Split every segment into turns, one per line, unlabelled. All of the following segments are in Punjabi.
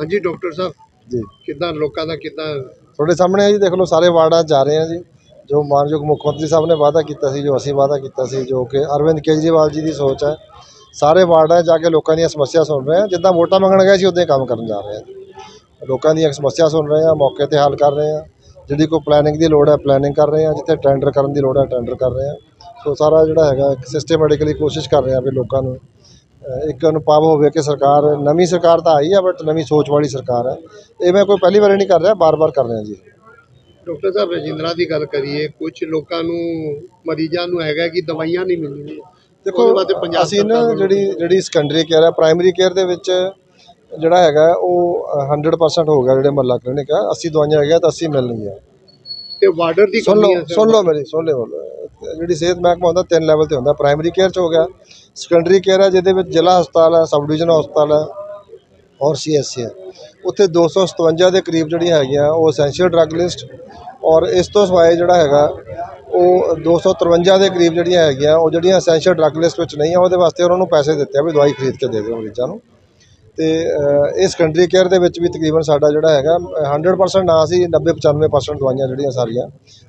ਹਾਂਜੀ ਡਾਕਟਰ ਸਾਹਿਬ।
ਜੀ।
ਕਿੱਦਾਂ ਲੋਕਾਂ ਦਾ ਕਿੱਦਾਂ?
ਤੁਹਾਡੇ ਸਾਹਮਣੇ ਹੈ ਜੀ ਦੇਖ ਲਓ ਸਾਰੇ ਵਾਰਡਾਂ ਜਾ ਰਹੇ ਆ ਜੀ। ਜੋ ਮਾਨਯੋਗ ਮੁੱਖ ਮੰਤਰੀ ਸਾਹਿਬ ਨੇ ਵਾਅਦਾ ਕੀਤਾ ਸੀ ਜੋ ਅਸੀਂ ਵਾਅਦਾ ਕੀਤਾ ਸੀ ਜੋ ਕਿ ਅਰਵਿੰਦ ਕੇਜਰੀਵਾਲ ਜੀ ਦੀ ਸੋਚ ਹੈ ਸਾਰੇ ਵਾਰਡਾਂ ਜਾ ਕੇ ਲੋਕਾਂ ਦੀਆਂ ਸਮੱਸਿਆ ਸੁਣ ਰਹੇ ਆ। ਜਿੱਦਾਂ ਵੋਟਾਂ ਮੰਗਣ ਗਏ ਸੀ ਉਦਾਂ ਕੰਮ ਕਰਨ ਜਾ ਰਹੇ ਆ ਲੋਕਾਂ ਦੀਆਂ ਸਮੱਸਿਆ ਸੁਣ ਰਹੇ ਆ ਮੌਕੇ ਤੇ ਹੱਲ ਕਰ ਰਹੇ ਆ। ਜਿਹੜੀ ਕੋਈ ਪਲੈਨਿੰਗ ਦੀ ਲੋੜ ਹੈ ਪਲੈਨਿੰਗ ਕਰ ਰਹੇ ਆ। ਜਿੱਥੇ ਟੈਂਡਰ ਕਰਨ ਦੀ ਲੋੜ ਹੈ ਟੈਂਡਰ ਕਰ ਰਹੇ ਆ। ਸੋ ਸਾਰਾ ਜਿਹੜਾ ਹੈਗਾ ਸਿਸਟੇਮੈਟਿਕਲੀ ਕੋਸ਼ਿਸ਼ ਕਰ ਰਹੇ ਆ ਵੀ ਲੋਕਾਂ ਨੂੰ ਇੱਕ ਅਨੁਭਵ ਹੋਵੇ ਕਿ ਸਰਕਾਰ ਨਵੀਂ ਸਰਕਾਰ ਤਾਂ ਆਈ ਆ ਬਟ ਨਵੀਂ ਸੋਚ ਵਾਲੀ ਸਰਕਾਰ ਹੈ ਇਹ ਮੈਂ ਕੋਈ ਪਹਿਲੀ ਵਾਰੀ ਨਹੀਂ ਕਰ ਰਿਹਾ ਬਾਰ-ਬਾਰ ਕਰ ਰਿਹਾ ਜੀ।
ਡਾਕਟਰ ਸਾਹਿਬ ਰਜਿੰਦਰਾ ਦੀ ਗੱਲ ਕਰੀਏ ਕੁਝ ਲੋਕਾਂ ਨੂੰ ਮਰੀਜ਼ਾਂ ਨੂੰ ਹੈਗਾ ਕਿ ਦਵਾਈਆਂ ਨਹੀਂ ਮਿਲਦੀਆਂ
ਦੇਖੋ ਅਸੀਂ ਨਾ ਜਿਹੜੀ ਜਿਹੜੀ ਸੈਕੰਡਰੀ ਕੇਅਰ ਹੈ ਪ੍ਰਾਇਮਰੀ ਕੇਅਰ ਦੇ ਵਿੱਚ ਜਿਹੜਾ ਹੈਗਾ ਉਹ ਅ, 100% ਹੋ ਗਿਆ ਜਿਹੜੇ ਮਹੱਲਾ ਕਲੀਨਿਕ ਆ। 80 ਦਵਾਈਆਂ ਹੈਗੀਆਂ ਤਾਂ 80 ਮਿਲਣਗੀਆਂ।
ਤੇ ਵਾਰਡਰ ਦੀ
ਸੁਣ ਲਓ
ਹੈ।
ਸੁਣ ਲਓ ਮੇਰੀ ਸੁਣ ਲਿਓ। ਜਿਹੜੀ ਸਿਹਤ ਮਹਿਕਮਾ ਹੁੰਦਾ, ਤਿੰਨ ਲੈਵਲ ਤੇ ਹੁੰਦਾ। ਪ੍ਰਾਇਮਰੀ ਕੇਅਰ ਚ ਹੋ ਗਿਆ ਸੈਕੰਡਰੀ ਕੇਅਰ ਹੈ, ਜਿਹਦੇ ਵਿੱਚ ਜ਼ਿਲ੍ਹਾ ਹਸਪਤਾਲ ਹੈ ਸਬ ਡਿਵੀਜ਼ਨ ਹਸਪਤਾਲ ਹੈ ਔਰ ਸੀਐਸਸੀ ਹੈ। ਉੱਥੇ 257 ਦੇ ਕਰੀਬ ਜਿਹੜੀਆਂ ਹੈਗੀਆਂ, ਉਹ ਐਸੈਂਸ਼ੀਅਲ ਡਰੱਗ ਲਿਸਟ ਔਰ ਇਸ ਤੋਂ ਸਿਵਾਏ ਜਿਹੜਾ ਹੈਗਾ, ਉਹ 253 ਦੇ ਕਰੀਬ ਜਿਹੜੀਆਂ ਹੈਗੀਆਂ, ਉਹ ਜਿਹੜੀਆਂ ਐਸੈਂਸ਼ੀਅਲ ਡਰੱਗ ਲਿਸਟ ਵਿੱਚ ਨਹੀਂ ਆ, ਉਹਦੇ ਵਾਸਤੇ ਉਹਨਾਂ ਨੂੰ ਪੈਸੇ ਦਿੱਤੇ ਆ ਵੀ ਦਵਾਈ ਖਰੀਦ ਕੇ ਦੇ ਦਿਓ ਮਰੀਜ਼ਾਂ ਨੂੰ। ਤੇ ਇਹ ਸੈਕੰਡਰੀ ਕੇਅਰ ਦੇ ਵਿੱਚ ਵੀ ਤਕਰੀਬਨ ਸਾਡਾ ਜਿਹੜਾ ਹੈਗਾ ਅ, 100% ਨਾ ਸੀ 90 95% ਦਵਾਈਆਂ ਜਿਹੜੀਆਂ ਸਾਰੀਆਂ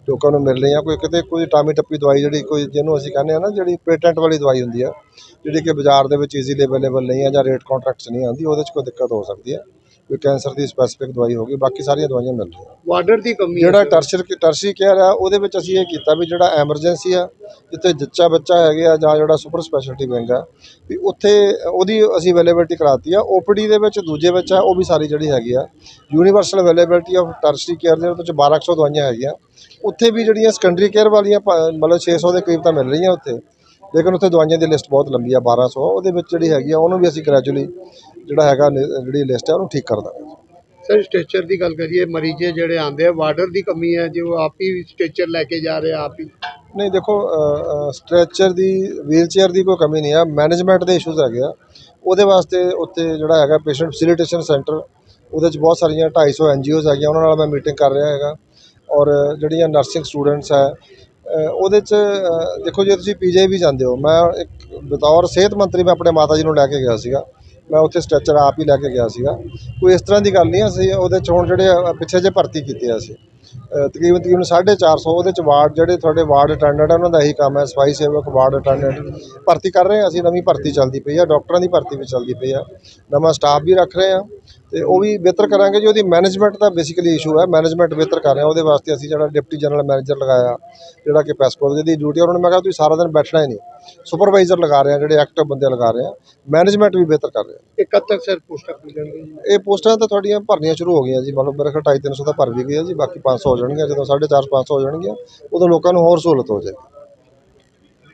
ਲੋਕਾਂ ਨੂੰ ਮਿਲ ਰਹੀਆਂ। ਕੋਈ ਕਿਤੇ ਕੋਈ ਟਾਮੀ ਟੱਪੀ ਦਵਾਈ ਜਿਹੜੀ ਕੋਈ ਜਿਹਨੂੰ ਅਸੀਂ ਕਹਿੰਦੇ ਆ ਨਾ ਜਿਹੜੀ ਪੇਟੈਂਟ ਵਾਲੀ ਦਵਾਈ ਹੁੰਦੀ ਆ ਜਿਹੜੀ ਕਿ ਬਾਜ਼ਾਰ ਦੇ ਵਿੱਚ ਈਜ਼ੀਲੀ ਅਵੇਲੇਬਲ ਨਹੀਂ ਆ ਜਾਂ ਰੇਟ ਕੰਟਰੈਕਟ ਨਹੀਂ ਆਉਂਦੀ ਉਹਦੇ 'ਚ ਕੋਈ ਦਿੱਕਤ ਹੋ ਸਕਦੀ ਹੈ ਕੋਈ ਕੈਂਸਰ ਦੀ ਸਪੈਸੀਫਿਕ ਦਵਾਈ ਹੋਗੀ ਬਾਕੀ ਸਾਰੀਆਂ ਦਵਾਈਆਂ ਮਿਲ ਰਹੀਆਂ
ਵਾਰਡਰ ਦੀ ਕਮੀ
ਜਿਹੜਾ
ਸਰ।
ਟਰਸ਼ਰ ਟਰਸ਼ੀ ਕੇਅਰ ਆ ਉਹਦੇ ਵਿੱਚ ਅਸੀਂ ਇਹ ਕੀਤਾ ਵੀ ਜਿਹੜਾ ਐਮਰਜੈਂਸੀ ਆ ਜਿੱਥੇ ਜੱਚਾ ਬੱਚਾ ਹੈਗੇ ਆ ਜਾਂ ਜਿਹੜਾ ਸੁਪਰ ਸਪੈਸ਼ਲਿਟੀ ਵਿੰਗ ਆ ਵੀ ਉੱਥੇ ਉਹਦੀ ਅਸੀਂ ਅਵੇਲੇਬਿਲਟੀ ਕਰਾਤੀ ਆ। ਓਪੀਡੀ ਦੇ ਵਿੱਚ ਦੂਜੇ ਵਿੱਚ ਆ ਉਹ ਵੀ ਸਾਰੀ ਜਿਹੜੀ ਹੈਗੀ ਆ। Universal availability of tertiary care ਦੇ ਵਿੱਚ 1200 ਦਵਾਈਆਂ ਹੈਗੀਆਂ। ਉੱਥੇ ਵੀ ਜਿਹੜੀਆਂ ਸੈਕੰਡਰੀ ਕੇਅਰ ਵਾਲੀਆਂ ਮਤਲਬ 600 ਦੇ ਕਰੀਬ ਤਾਂ ਮਿਲ ਰਹੀਆਂ ਉੱਥੇ। ਲੇਕਿਨ ਉੱਥੇ ਦਵਾਈਆਂ ਦੀ ਲਿਸਟ ਬਹੁਤ ਲੰਬੀ ਆ 1200 ਉਹਦੇ ਵਿੱਚ ਜਿਹੜੀ ਹੈਗੀ ਆ ਉਹਨੂੰ ਵੀ ਅਸੀਂ ਗ੍ਰੈਜੂਅਲੀ ਜਿਹੜਾ ਹੈਗਾ ਜਿਹੜੀ ਲਿਸਟ ਹੈ ਉਹਨੂੰ ਠੀਕ ਕਰ ਦਾਂਗੇ।
ਸਰ ਸਟ੍ਰੈਚਰ ਦੀ ਗੱਲ ਕਰੀਏ ਮਰੀਜ਼ੇ ਜਿਹੜੇ ਆਉਂਦੇ ਆ ਵਾਰਡਰ ਦੀ ਕਮੀ ਹੈ ਜੋ ਆਪ ਹੀ ਸਟ੍ਰੈਚਰ ਲੈ ਕੇ ਜਾ ਰਹੇ ਆ ਆਪ ਹੀ?
ਨਹੀਂ ਦੇਖੋ ਸਟ੍ਰੈਚਰ ਦੀ ਵੀਲ ਚੇਅਰ ਦੀ ਕੋਈ ਕਮੀ ਨਹੀਂ ਆ ਮੈਨੇਜਮੈਂਟ ਦੇ ਇਸ਼ੂਜ਼ ਹੈਗੇ ਆ। ਉਹਦੇ ਵਾਸਤੇ ਉੱਥੇ ਜਿਹੜਾ ਹੈਗਾ ਪੇਸ਼ੈਂਟ ਫੈਸਿਲਿਟੇਸ਼ਨ ਸੈਂਟਰ ਉਹਦੇ 'ਚ ਬਹੁਤ ਸਾਰੀਆਂ 250 ਐਨਜੀਓਜ਼ ਹੈਗੀਆਂ ਉਹਨਾਂ ਨਾਲ ਮੈਂ ਮੀਟਿੰਗ ਕਰ ਰਿਹਾ ਹੈਗਾ। ਔਰ ਜਿਹੜੀਆਂ ਨਰਸਿੰਗ ਸਟੂਡੈਂਟਸ ਹੈ ਉਹਦੇ 'ਚ ਦੇਖੋ ਜੇ ਤੁਸੀਂ ਪੀਜੀ ਵੀ ਜਾਂਦੇ ਹੋ ਮੈਂ ਇੱਕ ਬਤੌਰ ਸਿਹਤ ਮੰਤਰੀ ਮੈਂ ਆਪਣੇ ਮਾਤਾ ਜੀ ਨੂੰ ਲੈ ਕੇ ਗਿਆ ਸੀਗਾ। ਮੈਂ ਉੱਥੇ ਸਟ੍ਰੈਚਰ ਆਪ ਹੀ ਲੈ ਕੇ ਗਿਆ ਸੀਗਾ। ਕੋਈ ਇਸ ਤਰ੍ਹਾਂ ਦੀ ਗੱਲ ਨਹੀਂ ਅਸੀਂ ਉਹਦੇ 'ਚ ਹੁਣ ਜਿਹੜੇ ਅ, ਪਿੱਛੇ ਜੇ ਭਰਤੀ ਕੀਤੇ ਆ ਅਸੀਂ। ਅ, ਤਕਰੀਬਨ ਤਕਰੀਬਨ 450 ਉਹਦੇ ਚ ਵਾਰਡ ਜਿਹੜੇ ਤੁਹਾਡੇ ਵਾਰਡ ਅਟੈਂਡੈਂਟ ਆ ਉਹਨਾਂ ਦਾ ਇਹੀ ਕੰਮ ਹੈ ਸਫ਼ਾਈ ਸੇਵਕ ਵਾਰਡ ਅਟੈਂਡੈਂਟ। ਭਰਤੀ ਕਰ ਰਹੇ ਹਾਂ ਅਸੀਂ ਨਵੀਂ ਭਰਤੀ ਚੱਲਦੀ ਪਈ ਆ ਡਾਕਟਰਾਂ ਦੀ ਭਰਤੀ ਵੀ ਚੱਲਦੀ ਪਈ ਆ। ਨਵਾਂ ਸਟਾਫ ਵੀ ਰੱਖ ਰਹੇ ਆ। ਤੇ ਉਹ ਵੀ ਬਿਹਤਰ ਕਰਾਂਗੇ ਜੀ ਉਹਦੀ ਮੈਨੇਜਮੈਂਟ ਦਾ ਬੇਸਿਕਲੀ ਇਸ਼ੂ ਹੈ ਮੈਨੇਜਮੈਂਟ ਬਿਹਤਰ ਕਰ ਰਹੇ ਉਹਦੇ ਵਾਸਤੇ ਅਸੀਂ ਜਿਹੜਾ ਡਿਪਟੀ ਜਨਰਲ ਮੈਨੇਜਰ ਲਗਾਇਆ ਜਿਹੜਾ ਕਿ ਪੈਸਕੋ ਦੀ ਡਿਊਟੀ ਉਹਨਾਂ ਨੂੰ ਮੈਂ ਕਿਹਾ ਤੁਸੀਂ ਸਾਰਾ ਦਿਨ ਬੈਠਣਾ ਹੀ ਨਹੀਂ ਸੁਪਰਵਾਈਜ਼ਰ ਲਗਾ ਰਹੇ ਆ ਜਿਹੜੇ ਐਕਟਿਵ ਬੰਦੇ ਲਗਾ ਰਹੇ ਆ ਮੈਨੇਜਮੈਂਟ ਵੀ ਬਿਹਤਰ ਕਰ ਰਹੇ। ਆ
ਇਹ ਕਦ ਤੱਕ ਸਰ ਪੋਸਟਾਂ ਖੁੱਲ ਜਾਣਗੀਆਂ
ਇਹ ਪੋਸਟਾਂ ਤਾਂ ਤੁਹਾਡੀਆਂ ਭਰਨੀਆਂ ਸ਼ੁਰੂ ਹੋ ਗਈਆਂ ਜੀ ਮਤਲਬ ਮੇਰੇ ਖਿਆਲ 250 300 ਤਾਂ ਭਰ ਵੀ ਗਈਆਂ ਜੀ ਬਾਕੀ 500 ਹੋ ਜਾਣਗੀਆਂ ਜਦੋਂ 450 500 ਹੋ ਜਾਣਗੀਆਂ ਉਦੋਂ ਲੋਕਾਂ ਨੂੰ ਹੋਰ ਸਹੂਲਤ ਹੋ ਜਾਏਗੀ।